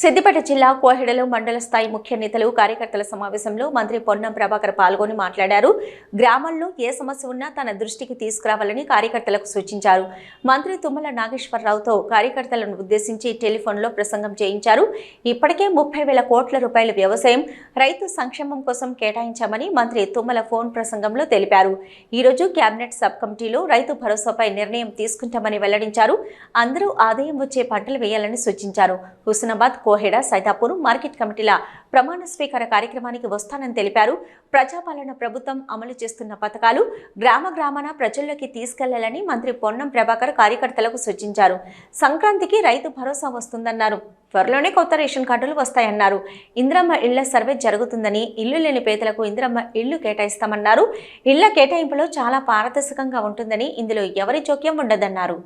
సిద్దిపేట జిల్లా కోహెడలో మండల స్థాయి ముఖ్య నేతలు కార్యకర్తల సమావేశంలో మంత్రి పొన్నం ప్రభాకర్ పాల్గొని మాట్లాడారు. గ్రామాల్లో ఏ సమస్య ఉన్నా తన దృష్టికి తీసుకురావాలని కార్యకర్తలకు సూచించారు. మంత్రి తుమ్మల నాగేశ్వరరావుతో కార్యకర్తలను ఉద్దేశించి టెలిఫోన్లో ప్రసంగం చేయించారు. ఇప్పటికే ముప్పై వేల కోట్ల రూపాయల వ్యవసాయం రైతు సంక్షేమం కోసం కేటాయించామని మంత్రి తుమ్మల ఫోన్ ప్రసంగంలో తెలిపారు. ఈరోజు కేబినెట్ సబ్ కమిటీలో రైతు భరోసాపై నిర్ణయం తీసుకుంటామని వెల్లడించారు. అందరూ ఆదాయం వచ్చే పంటలు వేయాలని సూచించారు. హుస్నాబాద్ కోహెడ సైతాపూర్ మార్కెట్ కమిటీల ప్రమాణ స్వీకార కార్యక్రమానికి వస్తానని తెలిపారు. ప్రజాపాలన ప్రభుత్వం అమలు చేస్తున్న పథకాలు గ్రామ గ్రామాన ప్రజల్లోకి తీసుకెళ్ళాలని మంత్రి పొన్నం ప్రభాకర్ కార్యకర్తలకు సూచించారు. సంక్రాంతికి రైతు భరోసా వస్తుందన్నారు. త్వరలోనే కొత్త రేషన్ కార్డులు వస్తాయన్నారు. ఇంద్రమ్మ ఇళ్ళ సర్వే జరుగుతుందని ఇల్లు లేని పేదలకు ఇంద్రమ్మ ఇళ్ళు కేటాయిస్తామన్నారు. ఇళ్ళ కేటాయింపులో చాలా పారదర్శకంగా ఉంటుందని ఇందులో ఎవరి జోక్యం ఉండదన్నారు.